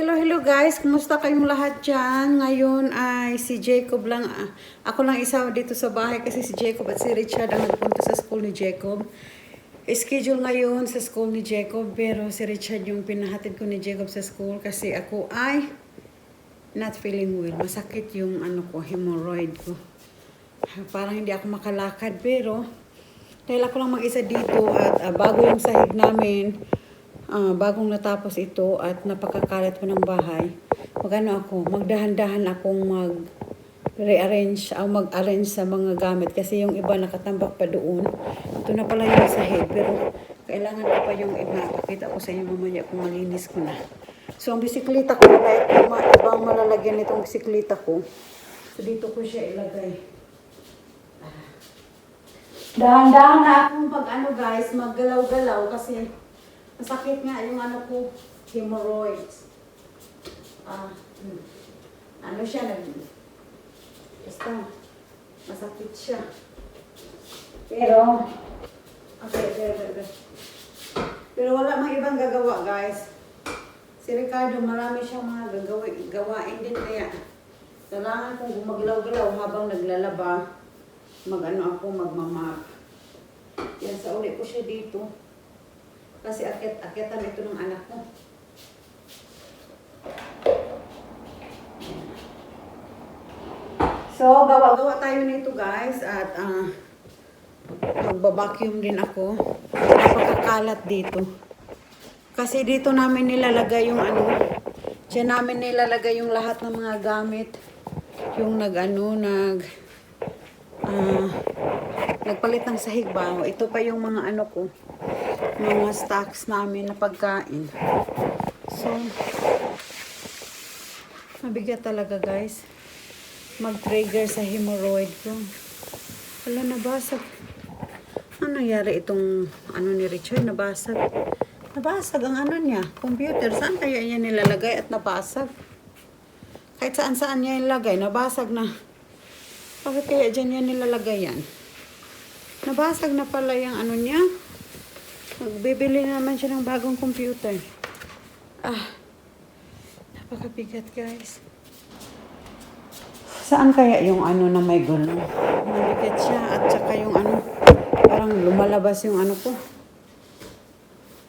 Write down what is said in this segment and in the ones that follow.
Hello, hello guys. Kumusta kayong lahat dyan? Ngayon ay si Jacob lang. ah, Ako lang isa dito sa bahay kasi si Jacob at si Richard ang nagpunta sa school ni Jacob. Schedule ngayon sa school ni Jacob pero si Richard yung pinahatid ko ni Jacob sa school kasi ako ay not feeling well. Masakit yung ano ko, hemorrhoid ko. Parang hindi ako makalakad pero dahil ako lang mag-isa dito at ah, bago yung sahig namin, ah, bagong natapos ito at napakakalat ko ng bahay, magano ako, magdahan-dahan akong mag rearrange o mag-arrange sa mga gamit kasi yung iba nakatambak pa doon. Ito na pala yung sahig pero kailangan ko pa yung iba. Pakita ko sa inyo mamaya kung malinis ko na. So ang bisikleta ko, itong ma- ibang malalagyan nitong bisikleta ko. So dito ko siya ilagay. Dahan-dahan na akong pag ano guys, maggalaw-galaw kasi masakit nga yung ano ko, hemorrhoids. Ah, hmm. ano siya, nag, basta, masakit siya. Pero, okay, okay, okay, okay. Pero wala mang ibang gagawa guys. Si Ricardo, marami siyang mga gagawa, gawain din kaya kailangan kong gumagalaw-galaw habang naglalaba mag-ano ako, magmamap. Yan, sa uli ko siya dito. Kasi akit, akitan ito ng anak ko. So, gawa-gawa tayo nito guys at ah magbabacuum din ako. Napakakalat dito. Kasi dito namin nilalagay yung ano, diyan namin nilalagay yung lahat ng mga gamit. Yung nag-ano, nag, ah, nagpalit ng sahig ba? Ito pa yung mga ano ko, mga stocks namin na pagkain. So, mabigat talaga guys. Mag-trigger sa hemorrhoid ko. Wala, nabasag. Ano nangyari itong ano ni Richard? Nabasag. Nabasag ang ano niya, computer. Saan kaya niya nilalagay at nabasag? Kahit saan saan niya ilagay, nabasag na. Bakit kaya dyan niya nilalagay yan? Nabasag na pala yung ano niya. Magbibili naman siya ng bagong computer. Ah, napakabigat guys. Saan kaya yung ano na may gulong? Mabigat siya at saka yung ano, parang lumalabas yung ano ko.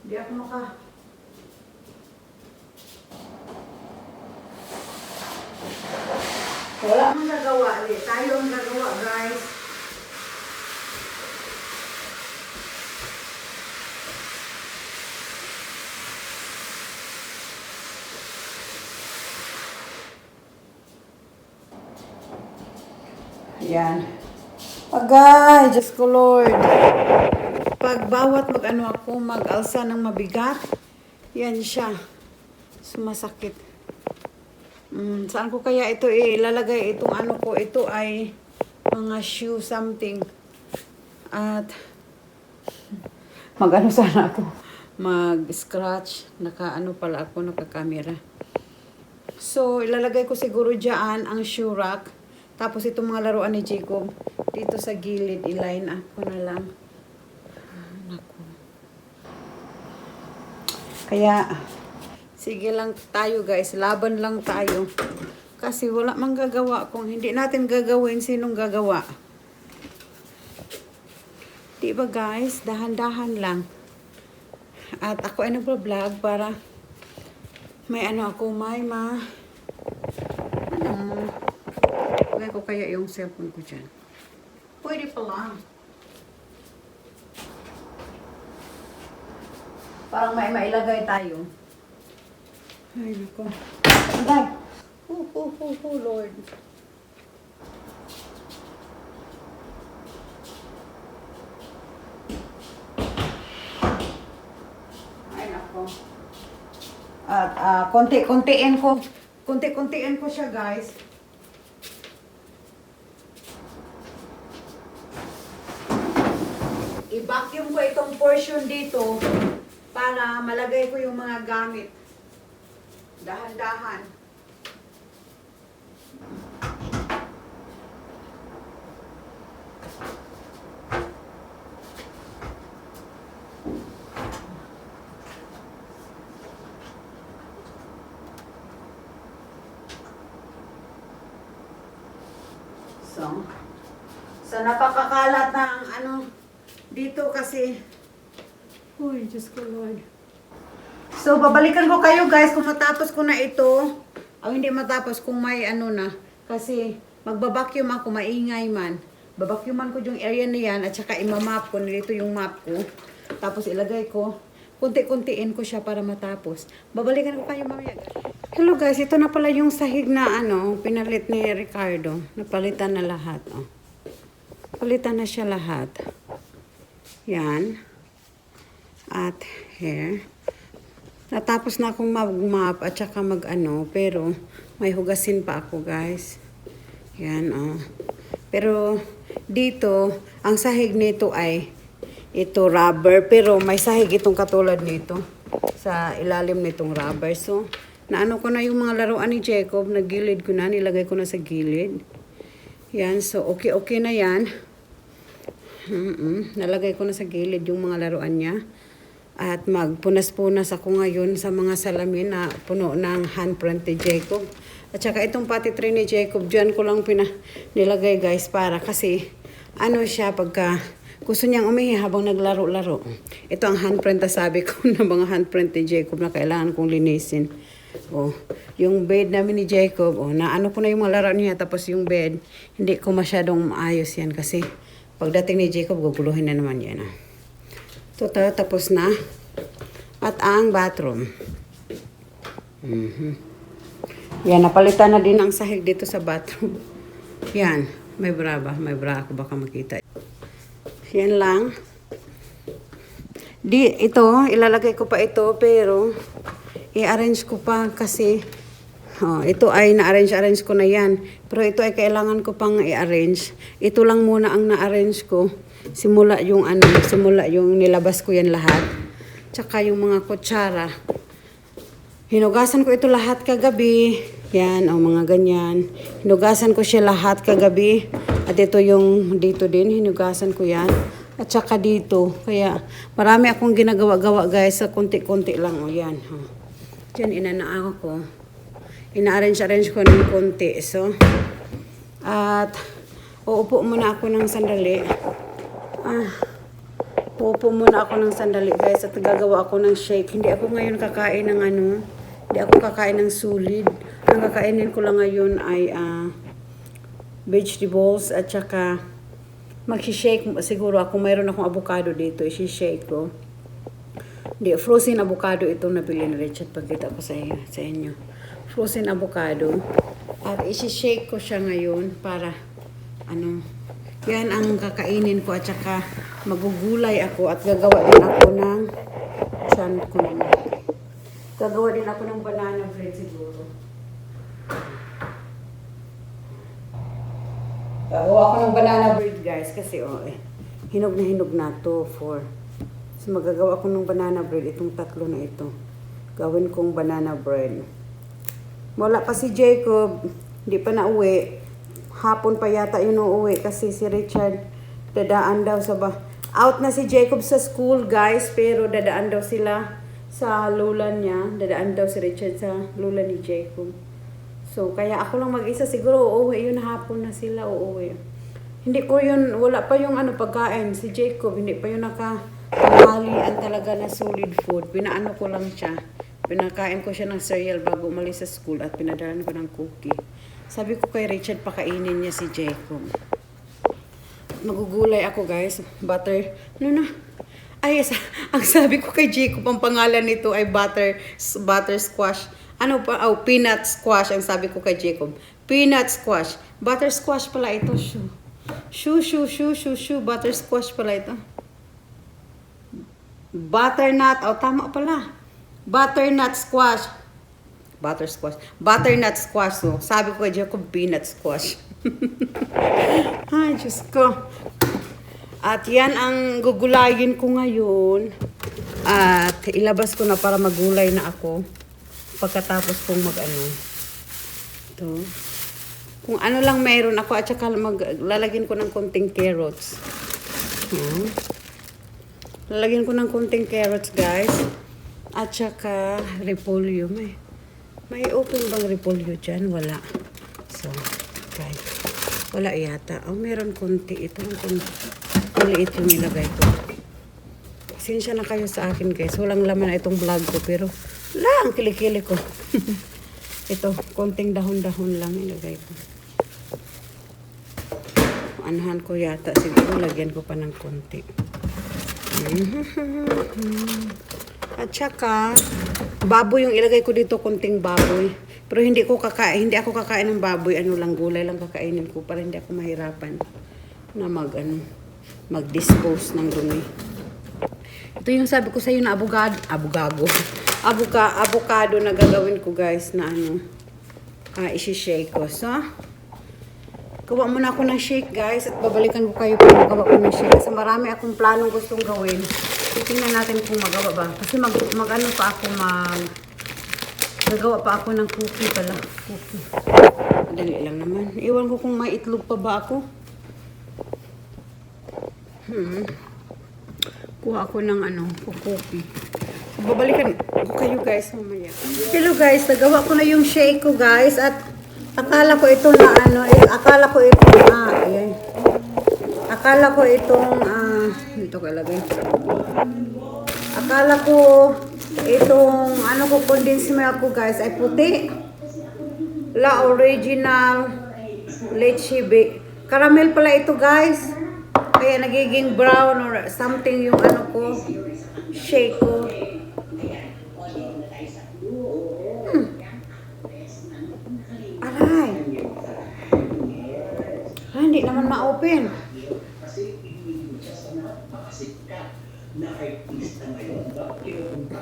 Hindi ako maka... Wala akong gagawa. Di. Tayo ang gagawa, guys. Yan. Agay, Diyos ko Lord. Pag bawat mag-ano ako, mag-alsa ng mabigat, yan siya. Sumasakit. Mm, saan ko kaya ito ilalagay? Itong ano ko, ito ay mga shoe something. At mag-ano sana ako? Mag-scratch. Naka-ano pala ako, naka-camera. So, ilalagay ko siguro dyan ang shoe rack. Tapos itong mga laruan ni Jacob, dito sa gilid, i-line up ko na lang. Naku. Kaya, sige lang tayo guys, laban lang tayo. Kasi wala mang gagawa. Kung hindi natin gagawin, sinong gagawa? Di ba guys, dahan-dahan lang. At ako ay nagpa-vlog para may ano ako, may ma... Ano, Lagay ko kaya yung cellphone ko dyan. Pwede pa lang. Parang may mailagay tayo. Ay, nako. Agay! Hu, hu, hu, hu, Lord. Ay, nako. At ah, konti-kontiin ko. Konti-kontiin ko siya, guys. I-vacuum ko itong portion dito para malagay ko yung mga gamit. Dahan-dahan. So, so napakakalat ng ano, dito kasi, Uy, Diyos ko Lord. So, babalikan ko kayo guys kung matapos ko na ito. O hindi matapos kung may ano na. Kasi magbabacuum ako, maingay man. Babacuuman ko yung area na yan at saka imamap ko. Nilito yung map ko. Tapos ilagay ko. Kunti-kuntiin ko siya para matapos. Babalikan ko kayo mamaya. Hello guys, ito na pala yung sahig na ano, pinalit ni Ricardo. Napalitan na lahat. Oh. Palitan na siya lahat. Yan. At here. Natapos na akong mag-map at saka mag-ano, pero may hugasin pa ako, guys. Yan, oh. Pero dito, ang sahig nito ay ito rubber, pero may sahig itong katulad nito sa ilalim nitong rubber. So, naano ko na yung mga laruan ni Jacob, nagilid ko na, nilagay ko na sa gilid. Yan, so okay-okay na yan. Mm-mm. Nalagay ko na sa gilid yung mga laruan niya. At magpunas-punas ako ngayon sa mga salamin na puno ng handprint ni Jacob. At saka itong pati tray ni Jacob, dyan ko lang pina nilagay guys para kasi ano siya pagka gusto niyang umihi habang naglaro-laro. Ito ang handprint na sabi ko ng mga handprint ni Jacob na kailangan kong linisin. Oh, yung bed namin ni Jacob, oh, naano ko na yung mga laro niya tapos yung bed, hindi ko masyadong maayos yan kasi pagdating ni Jacob, guguluhin na naman yan. Ah. Ito tayo, tapos na. At ang bathroom. Mhm. Yan, napalitan na din ang sahig dito sa bathroom. Yan, may bra ba? May bra ako baka makita. Yan lang. Di, ito, ilalagay ko pa ito, pero i-arrange ko pa kasi oh, ito ay na-arrange-arrange ko na yan. Pero ito ay kailangan ko pang i-arrange. Ito lang muna ang na-arrange ko. Simula yung ano, simula yung nilabas ko yan lahat. Tsaka yung mga kutsara. Hinugasan ko ito lahat kagabi. Yan, o mga ganyan. Hinugasan ko siya lahat kagabi. At ito yung dito din, hinugasan ko yan. At saka dito. Kaya marami akong ginagawa-gawa guys sa konti-konti lang. O yan. O. Diyan inanaan ko. Ina-arrange-arrange ko ng konti. So, at uupo muna ako ng sandali. Ah, uupo muna ako ng sandali guys at gagawa ako ng shake. Hindi ako ngayon kakain ng ano, hindi ako kakain ng solid. Ang kakainin ko lang ngayon ay ah, vegetables at saka mag-shake siguro ako mayroon akong avocado dito, i-shake ko. Hindi, frozen avocado itong nabili ni Richard pagkita ko sa, sa inyo. Frozen avocado. At isi-shake ko siya ngayon para ano, yan ang kakainin ko at saka magugulay ako at gagawa din ako ng chan ko naman. Gagawa din ako ng banana bread siguro. Gagawa ako ng banana bread guys kasi oh, eh, hinog na hinog na to for So magagawa ko ng banana bread itong tatlo na ito. Gawin kong banana bread. Wala pa si Jacob, hindi pa na uwi. Hapon pa yata yun uuwi kasi si Richard dadaan daw sa ba. Out na si Jacob sa school guys, pero dadaan daw sila sa lula niya. Dadaan daw si Richard sa lula ni Jacob. So, kaya ako lang mag-isa. Siguro uuwi yun hapon na sila uuwi. Hindi ko yun, wala pa yung ano pagkain. Si Jacob, hindi pa yun naka tanghalian talaga na solid food. Pinaano ko lang siya. Pinakain ko siya ng cereal bago umalis sa school at pinadalan ko ng cookie. Sabi ko kay Richard, pakainin niya si Jacob. Magugulay ako guys. Butter, ano na? Ay, sa- ang sabi ko kay Jacob, ang pangalan nito ay butter, butter squash. Ano pa? Oh, peanut squash ang sabi ko kay Jacob. Peanut squash. Butter squash pala ito. Shoo. Shoo, shoo, shoo, shoo, shoo. Butter squash pala ito. Butternut. Oh, tama pala. Butternut squash. Butter squash. Butternut squash. So, sabi ko kay Jacob, peanut squash. Ay, Diyos ko. At yan ang gugulayin ko ngayon. At ilabas ko na para magulay na ako. Pagkatapos kong mag-ano. Ito. Kung ano lang meron ako at saka maglalagyan ko ng konting carrots. Hmm. Lalagyan ko ng konting carrots, guys. At saka repolyo. May, may open bang repolyo dyan? Wala. So, guys. Wala yata. Oh, meron konti. Ito lang konti. Maliit yung nilagay ko. Pasensya na kayo sa akin guys. Walang laman na itong vlog ko. Pero, lang, kilikili ko. ito, konting dahon-dahon lang nilagay ko. Anahan ko yata. Siguro lagyan ko pa ng konti. At saka, baboy yung ilagay ko dito, konting baboy. Pero hindi ko kakain, hindi ako kakain ng baboy, ano lang gulay lang kakainin ko para hindi ako mahirapan na mag ano, mag-dispose ng dumi. Ito yung sabi ko sa iyo na abogado, abogago. Abuka, avocado na gagawin ko guys na ano, uh, isi-shake ko. So, gawa muna ako ng shake guys at babalikan ko kayo kung magawa ko ng shake. Kasi marami akong planong gustong gawin. Titingnan natin kung magawa ba. Kasi mag, mag ano pa ako mag Gagawa pa ako ng cookie pala. Cookie. Madali lang naman. Iwan ko kung may itlog pa ba ako. Hmm. Kuha ako ng ano, cookie. Babalikan ko kayo guys mamaya. Hello guys, nagawa ko na yung shake ko guys at akala ko ito na ano, eh, akala ko ito ah, ayan. Akala ko itong ah, dito kalagay. Akala ko itong ano ko condensed milk ko guys ay puti. La original leche be. Caramel pala ito guys. Kaya nagiging brown or something yung ano ko shake ko. Hmm. Aray. Ah, hindi naman ma-open.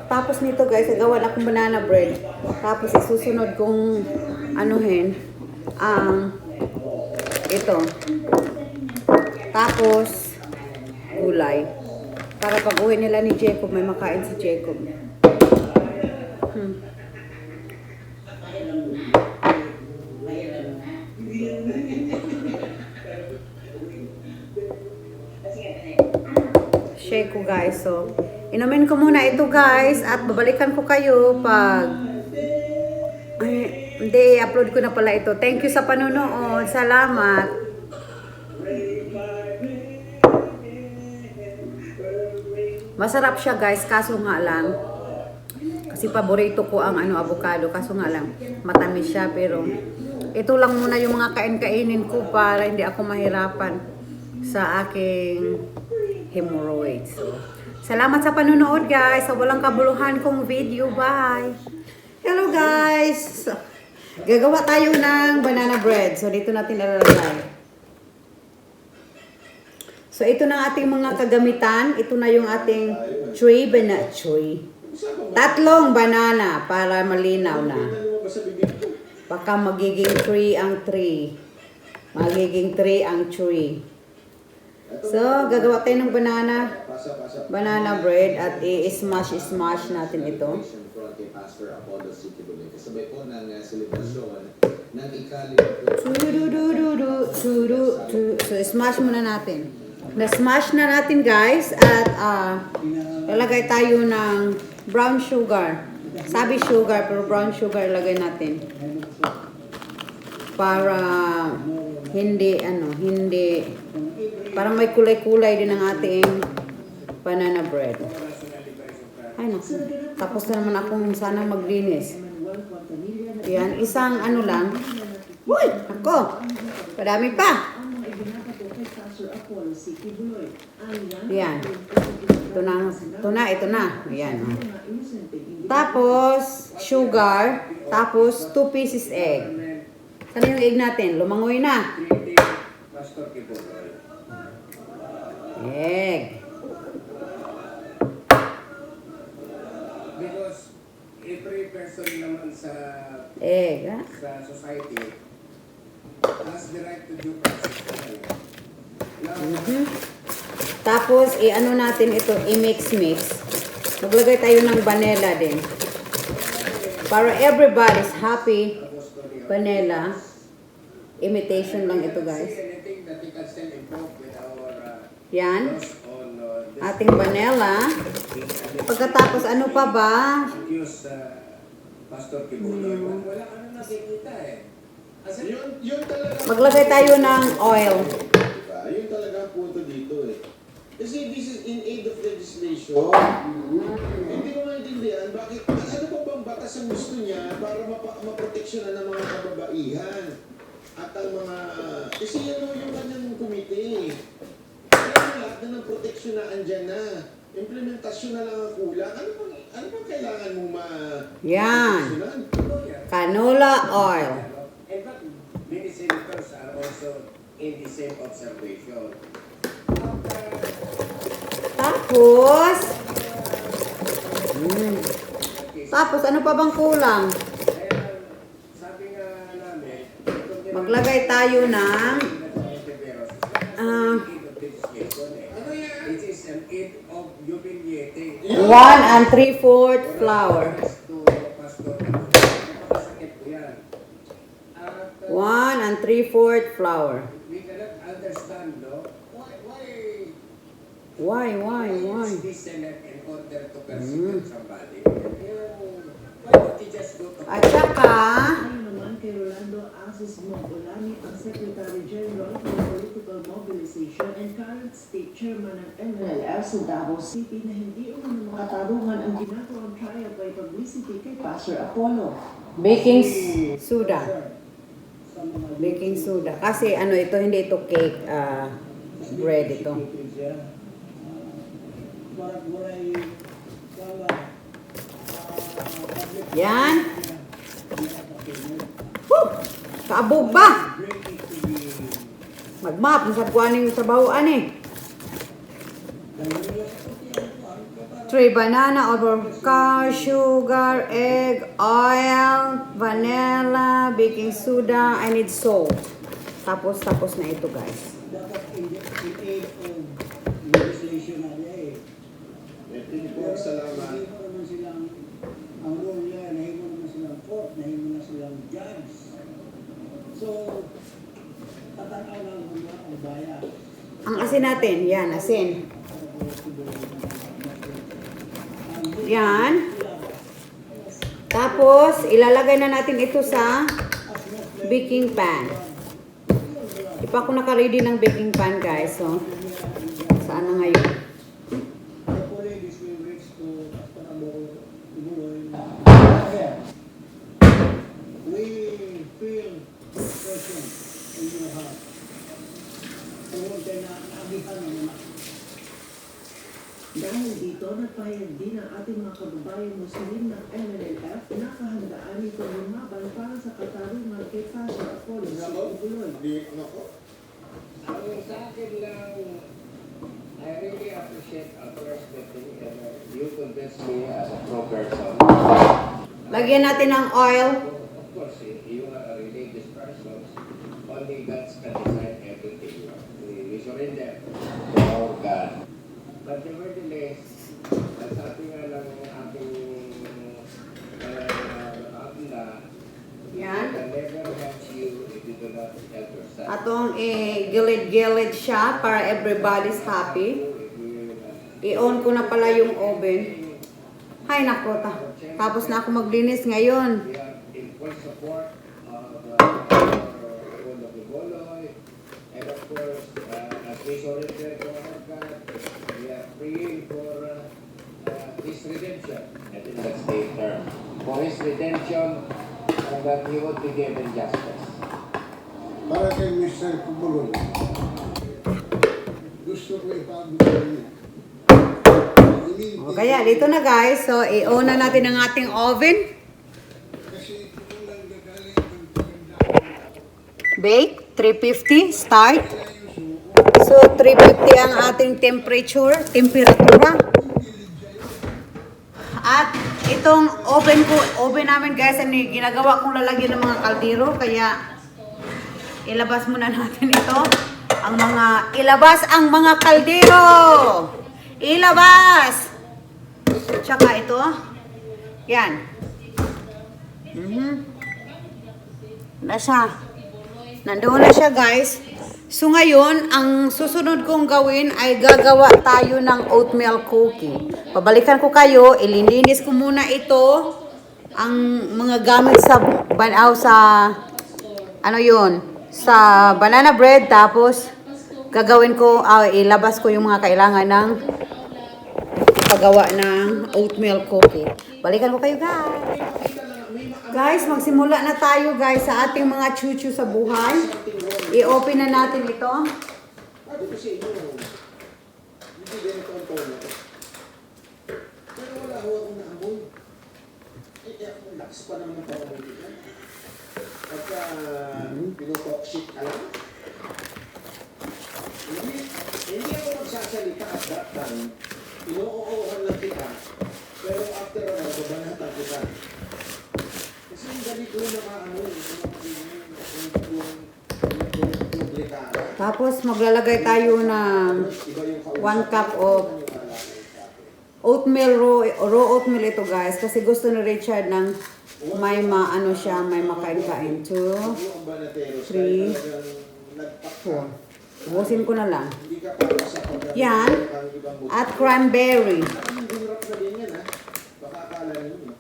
Tapos nito guys, gagawa na akong banana bread. Tapos isusunod kong anuhin ang ito. Tapos gulay. Para pag uwi nila ni Jacob, may makain si Jacob. Hmm. Shake ko guys. So, inumin ko muna ito guys at babalikan ko kayo pag ay, hindi, upload ko na pala ito. Thank you sa panonood. Salamat. Masarap siya guys, kaso nga lang kasi paborito ko ang ano avocado, kaso nga lang matamis siya pero ito lang muna yung mga kain-kainin ko para hindi ako mahirapan sa aking hemorrhoids. So, salamat sa panonood guys. Sa walang kabuluhan kong video. Bye! Hello guys! So, gagawa tayo ng banana bread. So dito natin ilalagay. So ito na ating mga kagamitan. Ito na yung ating tray banana. Tray. Tatlong banana para malinaw na. Baka magiging tree ang tree. Magiging tree ang tree. So, gagawa tayo ng banana banana bread at i-smash-smash natin ito. Kasabay po ng uh, selebrasyon ng tu. So, smash muna natin. Na-smash na natin guys at ah lalagay tayo ng brown sugar. Sabi sugar pero brown sugar lagay natin. Para hindi ano, hindi parang may kulay-kulay din ang ating banana bread. Ay naku, tapos na naman akong sana maglinis. Yan, isang ano lang. Uy, ako. Padami pa. Yan. Ito na, ito na, ito na. Yan. Tapos, sugar. Tapos, 2 pieces egg. Saan yung egg natin? Lumangoy na. Egg. Every person naman sa Egg, ha? sa society has the right to due process. Now, Mhm. Tapos, i-ano natin ito, i-mix-mix. Maglagay tayo ng vanilla din. Para everybody's happy. Vanilla. Imitation lang ito, guys. uh, Yan. uh, Ating vanilla. Pagkatapos, ano pa ba? accused uh, Pastor Kibuloy. Wala ka na nakikita eh. Yun, yun talaga. Maglagay tayo ng oil. Diba? Yun talaga ang punto dito eh. Kasi this is in aid of legislation. Hindi ko maintindihan bakit, ano pa bang batas ang gusto niya para mapa, maproteksyonan ng mga kababaihan at ang mga, kasi yun yung yung kanyang committee. Kaya lahat na ng proteksyon na andyan na. Implementasyon na lang ang kulang. Ano bang, ano bang kailangan mo ma... Yan. Canola oil. In fact, many senators are also in the same observation. Tapos, mm, tapos ano pa bang kulang? Kaya sabi nga namin, itong Maglagay tayo ng Ah. Aid of humiliating. 1 and 3 fourth flour. Uh, 1 and 3 fourth flour. we cannot understand, no? Why, why, Why, why, why? is this Senate in order to Mm. persecute somebody? At saka, kay Rolando Asis Mongolani, ang Secretary General for Political Mobilization and current State Chairman ng MNLF sa Davao City na hindi umano makatarungan ang ginagawang trial by publicity kay Pastor Apollo. baking soda. Baking soda. Kasi ano ito, hindi ito cake, ah, bread ito. Yan. Woo! Kaabog ba? Magmap, nasab ko aning trabahoan eh. Three banana, avocado, sugar, egg, oil, vanilla, baking soda, I need salt. Tapos, tapos na ito guys. dapat in in aid of legislation na niya eh. Ito po, salamat. Nahimo naman silang, ang role niya, nahimo naman silang court, nahimo na silang judge. So, tatanaw lang kung ba ang bayan. Ang asin natin, yan, asin. Yan. Tapos, ilalagay na natin ito sa baking pan. Di pa ako naka-ready ng baking pan, guys. So, saan na ngayon? We feel pressure in your heart. Tungkol kay na naagihan ng mga Dahil dito, nagpahayag din ang ating mga kababayang Muslim ng MNLF na kahandaan nito lumaban para sa katarungan kay Pastor Apollo sa Ibuloy. Di, nako. Ang sa akin lang, I really appreciate our perspective and uh, you convince me as a pro person. Lagyan natin ng oil. Of course, eh, you are a religious person. Only God can. Surrender to our God. But nevertheless, ang sabi nga ng ating uh, Yan. Atong i-gilid-gilid siya para everybody's happy. I-on ko na pala yung oven. Hay nako ta. Tapos na ako maglinis ngayon. We are in full support of uh, our Ulo Boloy. And of course, uh, as we surrender to our God, we are praying for uh, uh, His redemption. I think that's the term. For His redemption, and that He would be given justice. para kay Mr. Kubuloy. Gusto ko ipagbuhay niya. O kaya dito na guys. So i-on na natin ang ating oven. Kasi ito lang gagaling ang paganda. Bake 350 start. So 350 ang ating temperature, temperatura. At itong oven ko, oven namin guys, ano, ginagawa kong lalagyan ng mga kaldero kaya ilabas muna natin ito. Ang mga ilabas ang mga kaldero. Ilabas. Tsaka ito. Yan. Mhm. Na siya. Nandoon na siya guys. So ngayon, ang susunod kong gawin ay gagawa tayo ng oatmeal cookie. Pabalikan ko kayo, ilininis ko muna ito, ang mga gamit sa banaw sa ano yun, sa banana bread, tapos gagawin ko, ah, ilabas ko yung mga kailangan ng paggawa ng oatmeal cookie. Balikan ko kayo guys. Guys, magsimula na tayo guys sa ating mga chuchu sa buhay. I-open na natin ito. Pagka pinutok shit ka lang. Hindi, hindi ako magsasalita at that time. Inuuuhan lang kita. Pero after a while, babanatan kita. Kasi yung ganito na maamoy. Yung publikara. Tapos maglalagay tayo ng Iba yung kausap. one cup of oatmeal raw, raw oatmeal ito guys. Kasi gusto ni Richard ng may maano siya, may makain-kain. Two, three, four. Ubusin ko na lang. Yan. At cranberry. Ang hirap na din yan ha. Baka akala ninyo.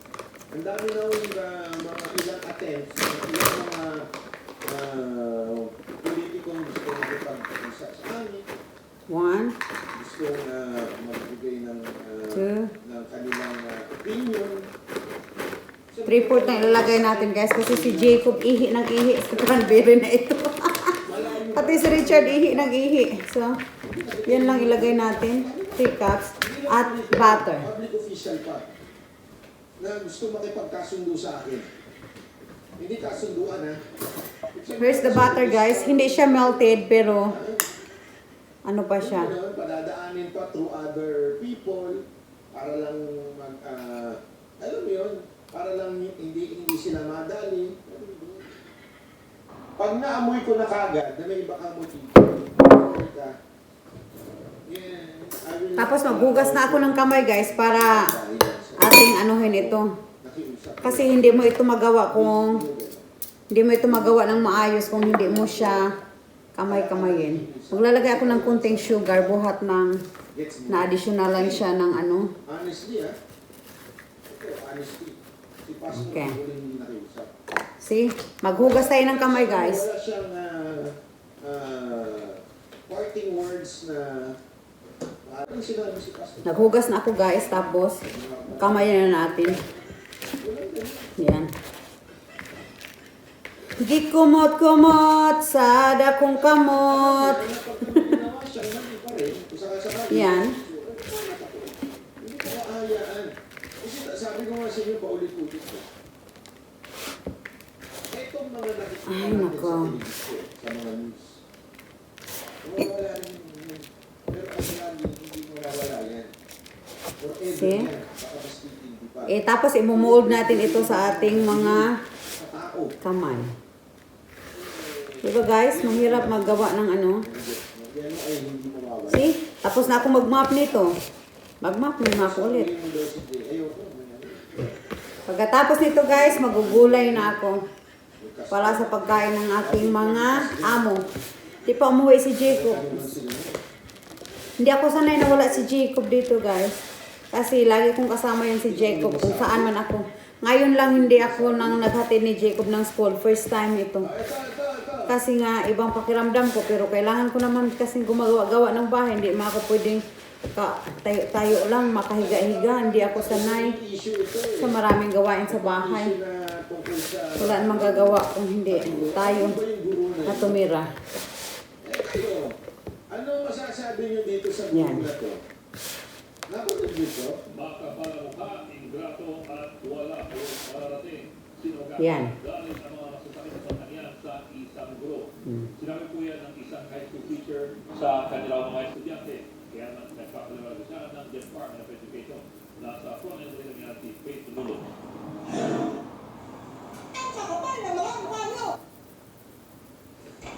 Ang dami na yung uh, mga ilang attempts, ilang mga uh, politikong gusto makipag-isa sa amin. One, Gusto uh, magbigay ng, uh, Two. ng kanilang uh, opinion. three fourth na ilalagay natin guys. Kasi si Jacob ihi ng ihi sa cranberry na ito. Pati si Richard ihi ng ihi. So, yan lang ilagay natin. Three cups. At butter. Na gusto makipagkasundo sa akin. Hindi kasunduan ha. Here's the butter guys. Hindi siya melted pero ano pa siya. Ano, padadaanin pa through other people para lang mag, ah, alam mo yun, para lang hindi hindi sila madali. Pag naamoy ko na kagad na may iba kang motibo, ka, yeah, Tapos maghugas na ako ng kamay guys para ating anuhin ito. Kasi hindi mo ito magawa kung hindi mo ito magawa ng maayos kung hindi mo siya kamay-kamayin. Maglalagay ako ng kunting sugar buhat ng Gets me? na additionalan siya ng ano. Okay. See? Maghugas tayo ng kamay guys. Wala siyang ah, ah, parting words na parang sinabi si Pastor. Naghugas na ako guys tapos kamay na natin. Yan. Di kumot-kumot sa dakong kamot. Yan. Hindi ko maahayaan. Kasi sabi ko nga sa inyo, paulit-ulit ko. Itong mga nakikita Ay, natin nako. sa telebisyon, sa mga news. Mawawala rin yun. Pero kasi lagi, hindi mawawala yan. Pa. Eh tapos imumold natin ito sa ating mga kamay. Diba guys? Mahirap maggawa ng ano. See? Tapos na ako mag-map nito. Mag-map na ako ulit. Pagkatapos nito guys, magugulay na ako. Para sa pagkain ng aking mga amo. Di pa umuwi si Jacob. Hindi ako sanay na wala si Jacob dito guys. Kasi lagi kong kasama yan si Jacob kung saan man ako. Ngayon lang hindi ako nang naghatid ni Jacob ng school. First time ito. Kasi nga ibang pakiramdam ko pero kailangan ko naman kasi gumagawa-gawa ng bahay. Hindi ma ako pwedeng ka, tayo, tayo lang makahiga-higa. Hindi ako sanay sa maraming gawain sa bahay. Wala namang gagawa kung hindi tayo ba yung guru na na yun? tumira. Kayo, ano masasabi nyo dito sa guru na to? Nakulit nyo to? Makapalamukha, ingrato at wala o mararating. Sino Yan. galing ang mga masasakit na pangyayari sa isang guro. Hmm. Sinabi po yan ng isang high school teacher sa kanilang mga estudyante. Kaya nag- nagpapalawag siya ng Department of Education na sa Prominent rin niya si Faith Lulu.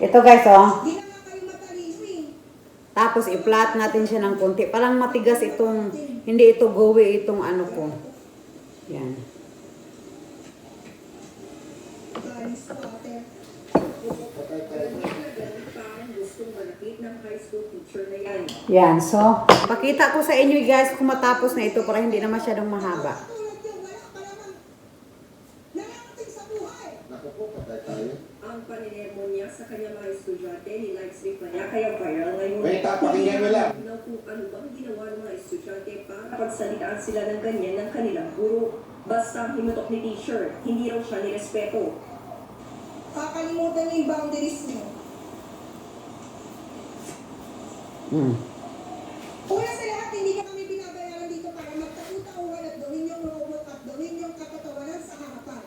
Ito guys, oh. Di na nga kayo matalino eh. Tapos i-flat natin siya ng konti. Parang matigas itong, hindi ito gowe itong ano ko. Yan. Yan. So, pakita ko sa inyo guys kung matapos na ito para hindi na masyadong mahaba. Tulad yung wala pa naman. Nararating sa buhay. Naku po, patay tayo. Niya sa kanyang mga estudyante ni Likes pa niya kaya viral ngayon. Wait, pakinggan mo lang. Now kung ano bang ginawa ng mga estudyante para pagsalitaan sila ng ganyan ng kanilang guro. Basta himutok ni teacher, hindi raw siya nirespeto. Kakalimutan niyo yung boundaries niyo. Hmm. Una sa lahat, hindi ka kami binabayaran dito para magtakutauhan at gawin yung robot at gawin yung katatawanan sa harapan.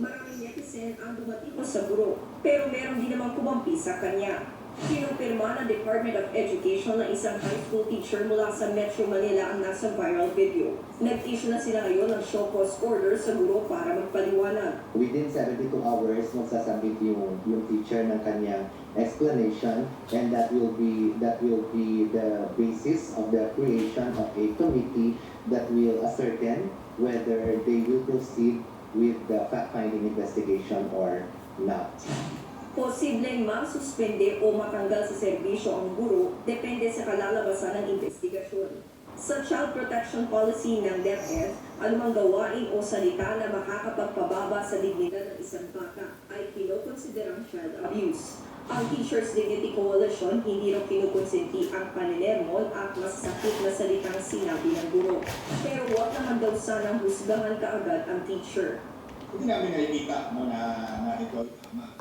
Maraming netizen ang dumating sa guro, pero meron din namang kumampi sa kanya. Kinumpirma ng Department of Education na isang high school teacher mula sa Metro Manila ang nasa viral video. Nag-issue na sila ngayon ng show cause order sa guro para magpaliwanag. within 72 hours magsasabit yung yung teacher ng kanyang explanation and that will be that will be the basis of the creation of a committee that will ascertain whether they will proceed with the fact-finding investigation or not. Posibleng masuspende o matanggal sa serbisyo ang guro depende sa kalalabasan ng investigasyon. Sa Child Protection Policy ng DepEd, anumang gawain o salita na makakapagpababa sa dignidad ng isang bata ay kinokonsiderang child abuse. Ang Teachers Dignity Coalition hindi raw kinukonsenti ang paninermon at masasakit na salitang sinabi ng guro. Pero huwag naman daw sanang husgahan kaagad ang teacher. Hindi namin nakikita mo na, na ito ay tama.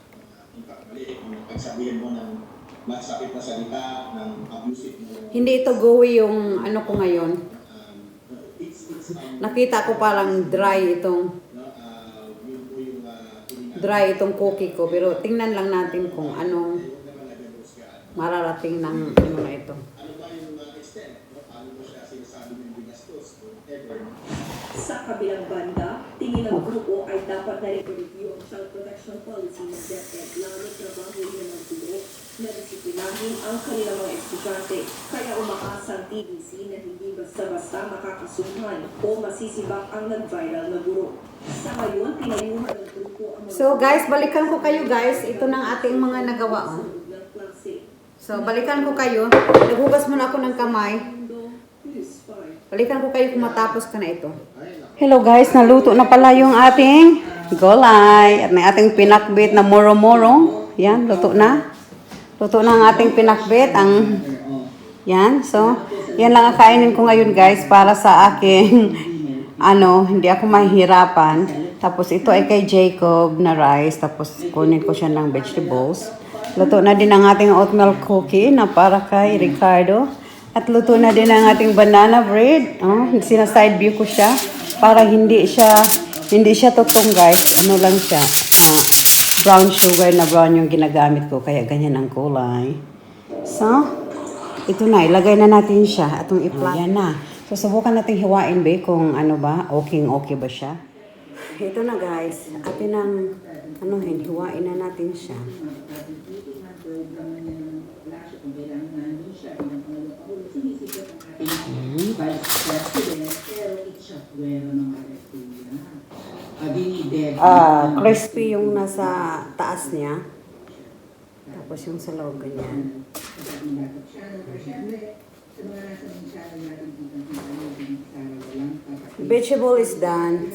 Kita mali kung pagsabihin mo ng masakit na salita, ng abusive mo. Hindi ito gowy yung ano ko ngayon. Um, it's, it's, um, Nakita ko parang dry itong no, uh, yun po yung uh, dry itong cookie ko pero tingnan lang natin kung anong husgahan. mararating ng ano na ito. Ano ba yung uh, extent? No? Paano mo siya sinasabi ng binastos? Whatever. Sa kabilang banda, ng grupo ay dapat na review ang child protection policy ng DepEd lalo trabaho rin ng guro na disiplinahin ang kanilang mga estudyante. Kaya umaasa ang TDC na hindi basta-basta makakasuhan o masisibak ang nag-viral na guro. Sa ngayon, pinayuhan ng grupo ang mga So guys, balikan ko kayo guys. Ito ng ating mga nagawa. Oh. So balikan ko kayo. Naghugas muna ako ng kamay. Mundo, News 5. Balikan ko kayo kung matapos ka na ito. Hello guys, naluto na pala yung ating gulay at may ating pinakbit na moro-moro. Yan, luto na. Luto na ang ating pinakbit. Ang, yan, so, yan lang ang kainin ko ngayon guys para sa aking, ano, hindi ako mahihirapan. Tapos ito ay kay Jacob na rice. Tapos kunin ko siya ng vegetables. Luto na din ang ating oatmeal cookie na para kay Ricardo. At luto na din ang ating banana bread. Oh, sina-side view ko siya para hindi siya hindi siya totong guys. Ano lang siya. ah, brown sugar na brown yung ginagamit ko kaya ganyan ang kulay. So, ito na, ilagay na natin siya. Atong yan na. So, subukan natin hiwain ba kung ano ba, okay okay ba siya. Ito na guys, atin ang ano, hiwain na natin siya. Ah, crispy yung nasa taas niya. Tapos yung sa loob ganyan. Vegetable is done.